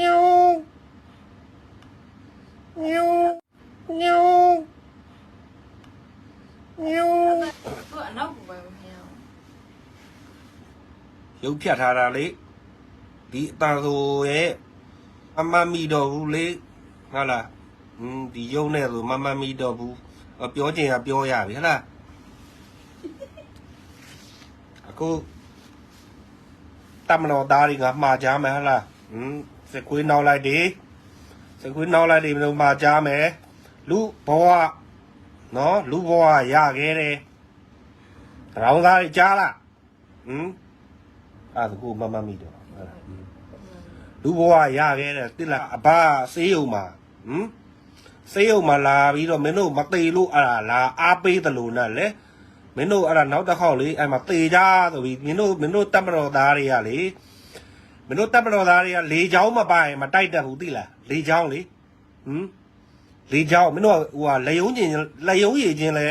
ညူညူညူညူ သူကအနောက်ကိုပဲမဟင်းအောင် ရုပ်ဖြတ်ထားတာလေဒီအတန်ဆိုရဲ့အမမီတော့ဘူးလေဟုတ်လားอืมဒီရုပ်နဲ့ဆိုမမမီတော့ဘူးအပြောချင်ကပြောရပြီဟုတ်လားအခုတမတော်သားတွေကမှားကြမယ်ဟုတ်လားอืม စကွေးနောက်လိုက်ဒီစကွေးနောက်လိုက်ဒီမလို့မှားကြမယ်လူဘဝနော်လူဘဝရခဲ့တယ်ရောင်းသားကြီးကြားလားဟမ်အဲ့ဒါကိုမမမိတော့အဲ့ဒါလူဘဝရခဲ့တဲ့တိလာအဘစေးယုံမှာဟမ်စေးယုံမှာလာပြီးတော့မင်းတို့မသေးလို့အဲ့ဒါလာအားပေးတယ်လို့နဲ့လေမင်းတို့အဲ့ဒါနောက်တစ်ခေါက်လေအဲ့မှာသေကြဆိုပြီးမင်းတို့မင်းတို့တပ်မတော်သားတွေကလေ မင်းတို့တပ်မတော်သားတွေကလေချောင်းမပိုင်မတိုက်တတ်ဘူးသိလားလေချောင်းလေဟမ်လေချောင်းမင်းတို့ကဟိုဟာလေယုံချင်းလေယုံရည်ချင်းလဲ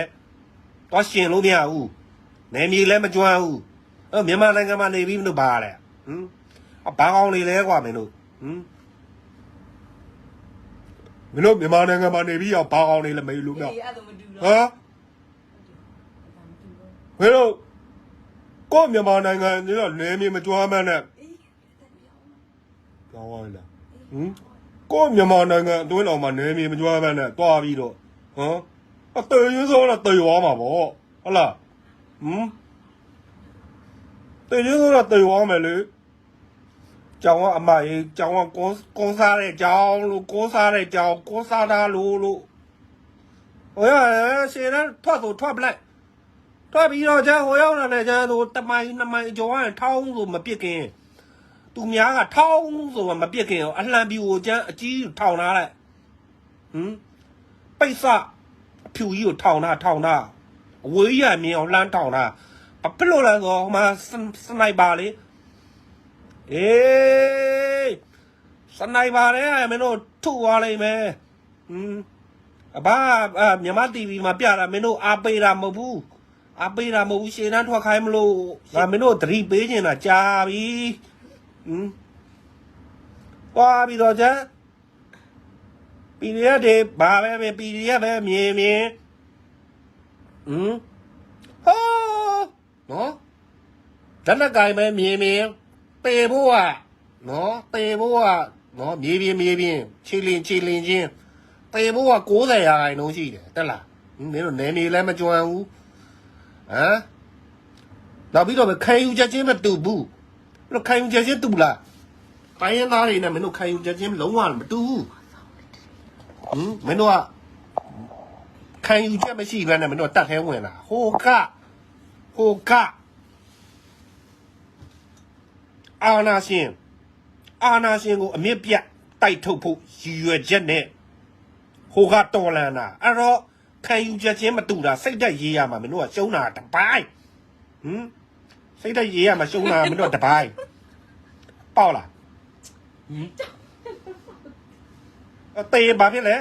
တော့ရှင်လို့မရဘူးနေမြေလည်းမကျွမ်းဘူးအဲ့မြန်မာနိုင်ငံမှာနေပြီးမလို့ပါလဲဟမ်အဘာကောင်းနေလဲကွာမင်းတို့ဟမ်မင်းတို့မြန်မာနိုင်ငံမှာနေပြီးတော့ဘာကောင်းနေလဲမေးလို့မြောက်အဲ့လိုမတူတော့ဟမ်မင်းတို့ကိုယ့်မြန်မာနိုင်ငံနေတော့နေမြေမကြွားမန်းနဲ့ ကြောင်းသွားလားဟမ်ကိုယ့်မြန်မာနိုင်ငံအတွင်းတော်မှာနေမြေမကြွားမန်းနဲ့တွားပြီးတော့ဟမ်အသေးရင်းစိုးတော့တေသွားမှာပေါ့ဟုတ်လားဟမ်တေချင်းဆိုတော့တေသွားမယ်လေကျောင်းကအမကြီးကျောင်းကကွန်းကွန်းစားတဲ့ကျောင်းလို့ကွန်းစားတဲ့ကျောင်းကွန်းစားတာလို့လို့ဟိုရရှင်းတော့ထွက်ဆိုထွက်ပလိုက်ထွက်ပြီးတော့ကျဟိုရောက်လာတဲ့ကျဆိုတမိုင်နှစ်မိုင်ကျော်ကထောင်းဆိုမပြစ်ခင် သူများကထောင်းဆိုမပြစ်ခင်အလှန်ပြူကိုကျအကြီးထောင်ထားလိုက်ဟမ်ပိတ်စအဖြူကြီးကိုထောင်ထားထောင်ထားအဝေးရမြင်အောင်လှမ်းထောင်ထားဘာဖြစ်လို့လဲဆိုတော့ဟိုမှာစစနိုက်ပါလေအေးစနိုက်ပါလေမင်းတို့ထုသွားလိမ့်မယ်ဟွန်းအဘာအမြန်မာ TV မှာပြတာမင်းတို့အားပေးတာမဟုတ်ဘူးအားပေးတာမဟုတ်ဘူးရှင်းတန်းထွက်ခိုင်းမလို့ငါမင်းတို့သတိပေးနေတာကြာပြီ ဟွန်းသွားပြီးတော့ကျန် PDF တွေဘာပဲပဲ PDF ပဲမြင်မြင်ဟွန်း ဟောနော်လက်နဲ့ကင်ပဲမြင်မြင်ပေဖို့อ่ะနော်ပေဖို့อ่ะနော်မြေပြင်းမြေပြင်းခြေလင်ခြေလင်ချင်းပေဖို့อ่ะ90ရာခိုင်နှုန်းရှိတယ်တက်လားဟင်းမင်းတို့နယ်မြေလည်းမကြွမ်းဘူးဟမ်နောက်ပြီးတော့ပဲခံယူချက်ချင်းမတူဘူး မင်းတို့ခံယူချက်ချင်းတူလားတိုင်းရင်းသားတွေနဲ့မင်းတို့ခံယူချက်ချင်းလုံးဝမတူဘူးဟမ်မင်းတို့ကခံယူချက်မရှိဘဲနဲ့မင်းတို့တတ်သေးဝင်လာဟိုကဟိုကအာနာရှင်အာနာရှင်ကိုအမြင့်ပြတ်တိုက်ထုတ်ဖို့ရည်ရွယ်ချက်နဲ့ဟိုကတော်လန်တာအဲ့တော့ခံယူချက်ချင်းမတူတာစိတ်သက်ရေးရမှာမင်းတို့ကရှုံးတာတပိုင်းဟမ် စိတ်သက်ရေးရမှာရှုံးတာမင်းတို့ကတပိုင်းပေါ့လားဟမ်အသေးဘာဖြစ်လဲ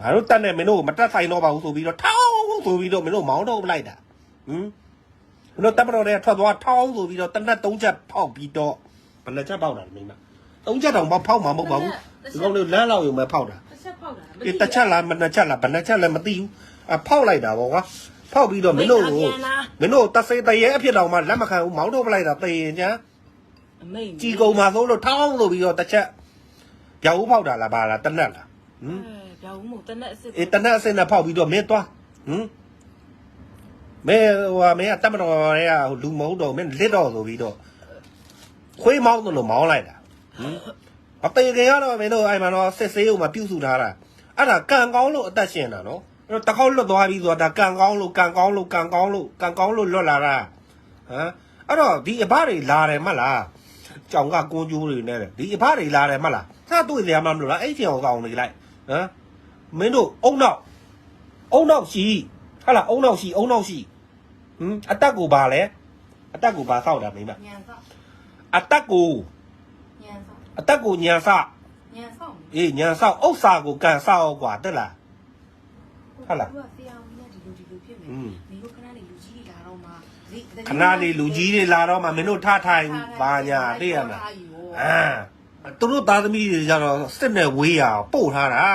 ငါတို့တက်နဲ့မင်းတို့ကိုမတက်ဆိုင်တော့ပါဘူးဆိုပြီးတော့ထောင်းဆိုပြီးတော့မင်းတို့မောင်းတော့ပလိုက်တာဟမ်မင်းတို့တက်မတော်တဲ့ထွက်သွားထောင်းဆိုပြီးတော့တနက်သုံးချက်ဖောက်ပြီးတော့ဘယ်နှချက်ပေါက်တာလဲမင်းမသုံးချက်တောင်ဖောက်မှာမဟုတ်ပါဘူးဒီကောင်လေးလမ်းလောက်ရုံပဲဖောက်တာတစ်ချက်ပေါက်တာအေးတစ်ချက်လားမနှစ်ချက်လားဘယ်နှချက်လဲမသိဘူးအဖောက်လိုက်တာပေါ့ကွာ ဖောက်ပြီးတော့မင်းတို့ကိုမင်းတို့တဆေးတရေအဖြစ်တော်မှလက်မခံဘူးမောင်းတော့ပလိုက်တာတေရင်ချမ်းအမိန်ជីကုံမှာဆိုလို့ထောင်းလို့ပြီးတော့တစ်ချက်ပြောက်ဦးဖောက်တာလားဘာလားတနက်လားဟမ်ပြောင်းမို့တနက်အစ်စ်အေးတနက်အစင်းနဲ့ဖောက်ပြီးတော့မင်းသွားဟမ်မဲဟိုဟာမင်းကတက်မတော်ရဲကလူမဟုတ်တော့မင်းလစ်တော့ဆိုပြီးတော့ခွေးမောင်းလို့မောင်းလိုက်တာဟမ်အပေကင်ကတော့မင်းတို့အဲ့မှာတော့စစ်ဆေးဦးမှာပြုစုထားတာအဲ့ဒါကံကောင်းလို့အသက်ရှင်တာနော် အဲ့တော့တစ်ခေါက်လွတ်သွားပြီးဆိုတာကံကောင်းလို့ကံကောင်းလို့ကံကောင်းလို့ကံကောင်းလို့လွတ်လာတာဟမ်အဲ့တော့ဒီအဘတွေလာတယ်မလားကြောင်ကကိုကျိုးတွေနဲ့ဒီအဘတွေလာတယ်မလားသာတွေ့ကြမှာမလို့လားအဲ့ချင်အောင်ကောင်းနေလိုက်ဟမ်မင်းတို့အုံနောက်အုံနောက်ရှိဟာလားအုံနောက်ရှိအုံနောက်ရှိဟမ်အတက်ကိုပါလဲအတက်ကိုပါစောက်တာမိမညံဆောက်အတက်ကိုညံဆောက်အတက်ကိုညာစညံဆောက်အေးညာစောက်ဥစ္စာကိုကန်စောက်ကွာတက်လား ဟုတ်လားသူကဆရာဝန်ကဒီလိုဒီလိုဖြစ်မယ်อืมမင်းတို့ခဏနေလူကြီးတွေလာတော့မှဈေးခဏလေးလူကြီးတွေလာတော့မှမင်းတို့ထထိုင်ပါညာသိရမလားအာဟသူတို့သားသမီးတွေကြတော့စစ်နဲ့ဝေးရပို့ထားတာ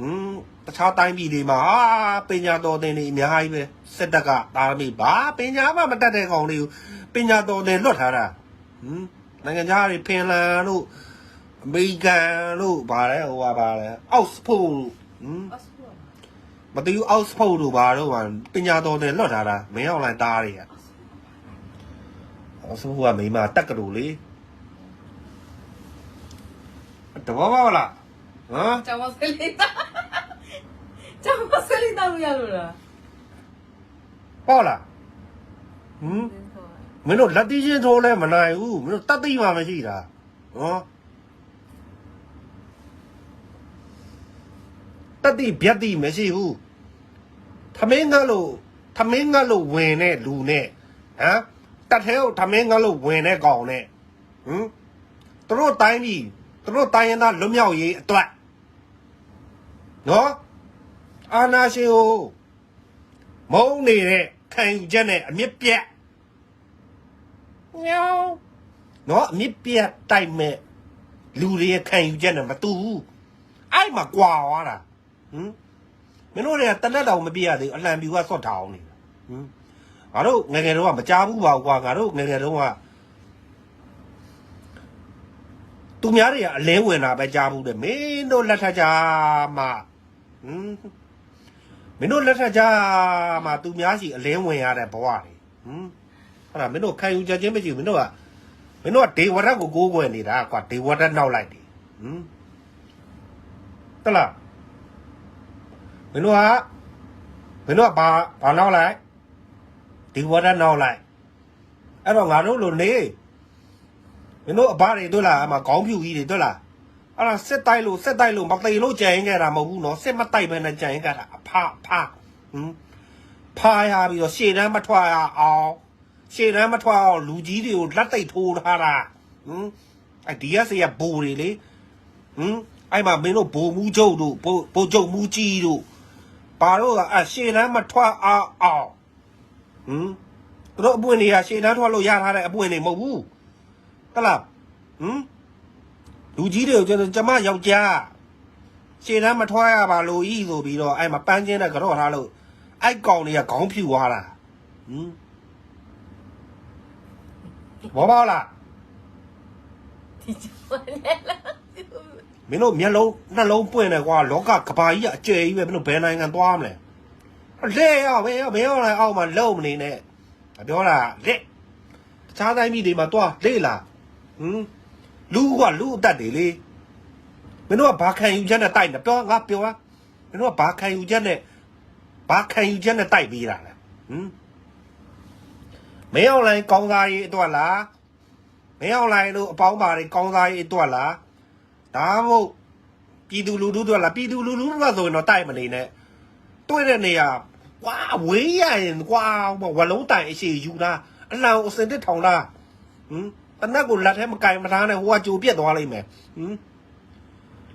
ဟွန်းတခြားတိုင်းပြည်တွေမှာဟာပညာတော်သင်တွေအများကြီးပဲစစ်တပ်ကသားသမီးဘာပညာမှမတတ်တဲ့ကောင်တွေကိုပညာတော်သင်လွတ်ထားတာဟွန်းနိုင်ငံခြားတွေဖင်လန်တို့အမေရိကန်တို့ဗါလဲဟိုဟာဗါလဲအောက်စ်ဖို့တို့ဟွန်းအဆူပါ မသိဘူးအောက်စ်ဖို့တို့ဘာတို့ဟာပညာတော်သင်လွတ်ထားတာမင်းအောင်လိုင်းသားတွေကအော်ဆိုကမိမတက်ကတူလေတဘောပါလားဟမ်ကျောင်းမစလေးတာကျောင်းမစလေးတာလို့ရလို့လားပေါ့လားဟမ်မင်းတို့လက်တီးချင်းထိုးလဲမနိုင်ဘူးမင်းတို့တတ်သိမှမရှိတာဟောတတ်သိဗျက်သိမရှိဘူး သမင်းငါလို့သမင်းငါလို့ဝင်တဲ့လူနဲ့ဟမ်တတ်သေးကိုသမင်းငါလို့ဝင်တဲ့ကောင်နဲ့ဟမ်သူတို့တိုင်းပြည်သူတို့တိုင်းရင်သားလွတ်မြောက်ရေးအတွက်နော်အာနာရှင်ကိုမုန်းနေတဲ့ခံယူချက်နဲ့အမြင့်ပြတ်ညောင်းနော်အမြင့်ပြတ်တိုက်မဲ့လူတွေရဲ့ခံယူချက်နဲ့မတူဘူးအဲ့မှာကွာသွားတာဟမ် မင်းတို့တွေကတနက်တောင်မပြည့်ရသေးဘူးအလံပြူကစော့ထားအောင်နေတာဟမ်ငါတို့ငယ်ငယ်တုန်းကမကြားဘူးပါဘူးကွာငါတို့ငယ်ငယ်တုန်းကသူများတွေကအလင်းဝင်တာပဲကြားဘူးတဲ့မင်းတို့လက်ထက်ကြမှာဟမ်မင်းတို့လက်ထက်ကြမှာသူများစီအလင်းဝင်ရတဲ့ဘဝတွေဟမ်အဲ့ဒါမင်းတို့ခံယူချက်ချင်းမရှိဘူးမင်းတို့ကမင်းတို့ကဒေဝရက်ကိုကိုးကွယ်နေတာကွာဒေဝရက်နောက်လိုက်တယ်ဟမ်တလား မင်းတို့ကမင်းတို့ကဘာဘာနောက်လိုက်ဒေဝရက်နောက်လိုက်အဲ့တော့ငါတို့လိုနေမင်းတို့အဘတွေတွေ့လားအမခေါင်းဖြူကြီးတွေတွေ့လားအဲ့ဒါစစ်တိုက်လို့စစ်တိုက်လို့မသိလို့ကြံရင်ခဲ့တာမဟုတ်ဘူးနော်စစ်မတိုက်ပဲနဲ့ကြံရင်ခဲ့တာအဖအဖဟမ်ဖာရပြီးတော့ရှေ့တန်းမထွက်ရအောင်ရှေ့တန်းမထွက်အောင်လူကြီးတွေကိုလက်သိပ်ထိုးထားတာဟမ်အဲ့ဒီကစီကဘူတွေလေဟမ်အဲ့မှာမင်းတို့ဘူမူးချုပ်တို့ဘူဘူချုပ်မူးကြီးတို့ ပါတော့ကအရှေ့တန်းမထွက်အောင်အောင်ဟမ်သူတို့အပွင့်တွေကရှေ့တန်းထွက်လို့ရထားတဲ့အပွင့်တွေမဟုတ်ဘူးတလားဟမ်လူကြီးတွေကိုကျွန်တော်ကျမယောက်ျားရှေ့တန်းမထွားရပါလို့ဤဆိုပြီးတော့အဲ့မှာပန်းချင်းတဲ့ကြော့ထားလို့အဲ့ကောင်တွေကခေါင်းဖြူသွားတာဟမ်ဘောပါလားဒီကျောင်းနဲ့လား မင်းတို့မျက်လုံးနှလုံးပွင့်တယ်ကွာလောကကဘာကြီးကအကျယ်ကြီးပဲမင်းတို့ဘယ်နိုင်ငံသွားမလဲလဲရဘယ်ရဘယ်ရလဲအောက်မှာလုံမနေနဲ့ပြောတာလက်တခြားတိုင်းပြည်တွေမှာသွားလေ့လာဟမ်လူကလူအသက်တွေလေမင်းတို့ကဘာခံယူချက်နဲ့တိုက်နေပြောငါပြောလားမင်းတို့ကဘာခံယူချက်နဲ့ဘာခံယူချက်နဲ့တိုက်ပြီးတာလဲဟမ်မင်းအွန်လိုင်းကောင်းစားရေးအတွက်လားမင်းအွန်လိုင်းလို့အပေါင်းပါတွေကောင်းစားရေးအတွက်လား ဒါမှမဟုတ်ပြည်သူလူထုအတွက်လားပြည်သူလူထုအတွက်ဆိုရင်တော့တိုက်မနေနဲ့တွေ့တဲ့နေရာကွာဝေးရရင်ကွာဝလုံးတိုင်အရှိယူတာအလောင်အစင်တစ်ထောင်လားဟမ်တနက်ကိုလက်ထဲမကင်မထားနဲ့ဟိုကကြိုပြက်သွားလိမ့်မယ်ဟမ်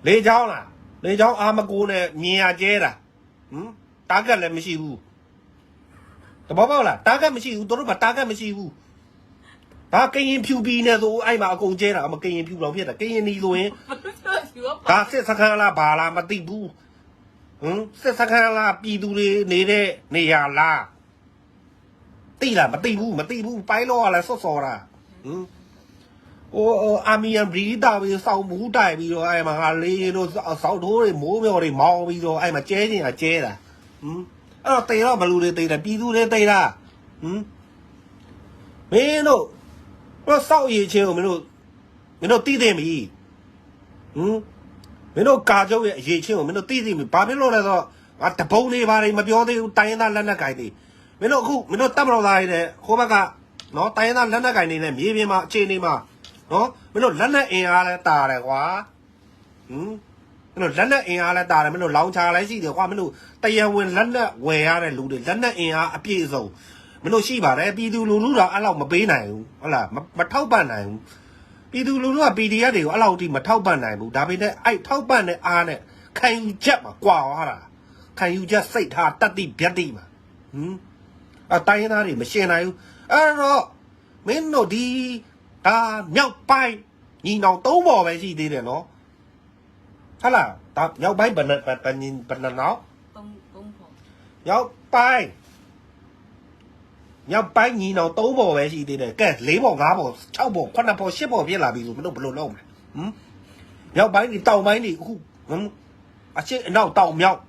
လေချောင်းလားလေချောင်းအာမကိုနဲ့မြင်ရကျဲတာဟမ်တားကတ်လည်းမရှိဘူးတဘောပေါက်လားတားကတ်မရှိဘူးတို့ဘာတားကတ်မရှိဘူး ဒါကရင်ဖြူပြီးနေဆိုအဲ့မှာအကုန်ကျဲတာမကရင်ဖြူတော့ဖြစ်တာကရင်နီဆိုရင်ဘာလို့ပြောယူပါဒါစစ်စခန်းလားဘာလားမသိဘူးဟမ်စစ်စခန်းလားပြည်သူတွေနေတဲ့နေရာလားသိလားမသိဘူးမသိဘူးပိုင်းတော့ကလည်းစော့စော်တာဟမ်ဟိုအာမီယန်ဘရီတာပြီးစောက်မူးတိုက်ပြီးတော့အဲ့မှာငါလေးတို့စောက်ထိုးတွေမိုးမြော်တွေမောင်းပြီးတော့အဲ့မှာကျဲနေတာကျဲတာဟမ်အဲ့တော့တေတော့ဘလူတွေတေတာပြည်သူတွေတေတာဟမ်မင်းတို့ တော့စောက်ရည်ချင်းကိုမင်းတို့မင်းတို့တီးသိမ့်ပြီဟမ်မင်းတို့ကာကျုပ်ရဲ့အရေးချင်းကိုမင်းတို့တီးသိမ့်ပြီဘာဖြစ်လို့လဲဆိုတော့ငါတပုံနေပါတွေမပြောသေးဘူးတိုင်းရင်းသားလက်နက်ကိုင်တွေမင်းတို့အခုမင်းတို့တပ်မတော်သားတွေတဲ့ဟိုဘက်ကနော်တိုင်းရင်းသားလက်နက်ကိုင်တွေနဲ့မြေပြင်မှာအခြေအနေမှာနော်မင်းတို့လက်နဲ့အင်အားလဲတာတယ်ကွာဟမ်မင်းတို့လက်နဲ့အင်အားလဲတာတယ်မင်းတို့လောင်ချာလဲရှိတယ်ကွာမင်းတို့တရားဝင်လက်နဲ့ဝယ်ရတဲ့လူတွေလက်နဲ့အင်အားအပြည့်အစုံ မင်းတို့ရှိပါတယ်ပြည်သူလူထုတော့အဲ့လောက်မပေးနိုင်ဘူးဟုတ်လားမမထောက်ပံ့နိုင်ဘူးပြည်သူလူထုက PDF တွေကိုအဲ့လောက်ထိမထောက်ပံ့နိုင်ဘူးဒါပေမဲ့အဲ့ထောက်ပံ့တဲ့အားနဲ့ခံယူချက်မှာကွာသွားတာခံယူချက်စိတ်ထားတတ်တိဗျက်တိမှာဟမ်အတိုင်းရင်းသားတွေမရှင်းနိုင်ဘူးအဲ့တော့မင်းတို့ဒီဒါမြောက်ပိုင်းညီနောင်သုံးပေါ်ပဲရှိသေးတယ်နော်ဟုတ်လားဒါရောက်ပိုင်းဘယ်နဲ့ဘယ်ဘယ်ညီဘယ်နှနောက်သုံးသုံးဖို့ရောက်ပိုင်း ရောက်ပိုင်းညီနောင်သုံးပေါ်ပဲရှိသေးတယ်ကဲ၄ပေါ်၅ပေါ်၆ပေါ်9ပေါ်10ပေါ်ပြည့်လာပြီဆိုမင်းတို့ဘယ်လိုလုပ်မလဲဟမ်ရောက်ပိုင်းဒီတောင်ပိုင်းဒီအခုဟမ်အချစ်အနောက်တောင်မြောက်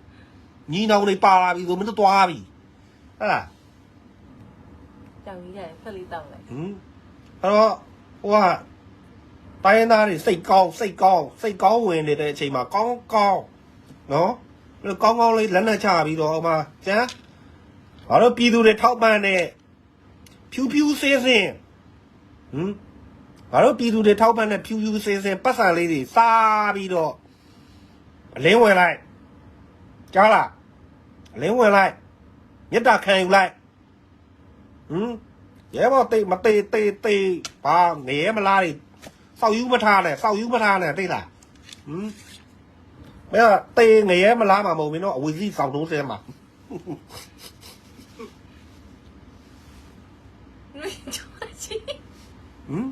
ညီနောင်တွေပါလာပြီဆိုမင်းတို့သွားပြီဟုတ်လားကြောင်ကြီးရတယ်ဖက်လေးတောက်လိုက်ဟင်အဲ့တော့ဟိုကတိုင်းရင်းသားတွေစိတ်ကောင်းစိတ်ကောင်းစိတ်ကောင်းဝင်နေတဲ့အချိန်မှာကောင်းကောင်းနော်အဲ့လိုကောင်းကောင်းလေးလက်နဲ့ချပြီးတော့ဟိုမှာကျန်ဘာလို့ပြည်သူတွေထောက်ပံ့နေ ဖြူဖြူစင်းစင်းဟင်ဘာလို့ပြည်သူတွေထောက်ပံ့နေဖြူဖြူစင်းစင်းပတ်စံလေးတွေစားပြီးတော့အလင်းဝင်လိုက်ကြားလားအလင်းဝင်လိုက်မြတ်တာခံယူလိုက်ဟင်ရဲဘော်တိတ်မတေးတေးတေးဘာငရဲမလားတွေစောက်ယူမထားနဲ့စောက်ယူမထားနဲ့သိလားဟမ်မဲကတေးငရဲမလားမှာမဟုတ်ဘူးနော်အဝီစီစောက်တုံးစဲမှာ လူကြောင်ကြီးဟမ်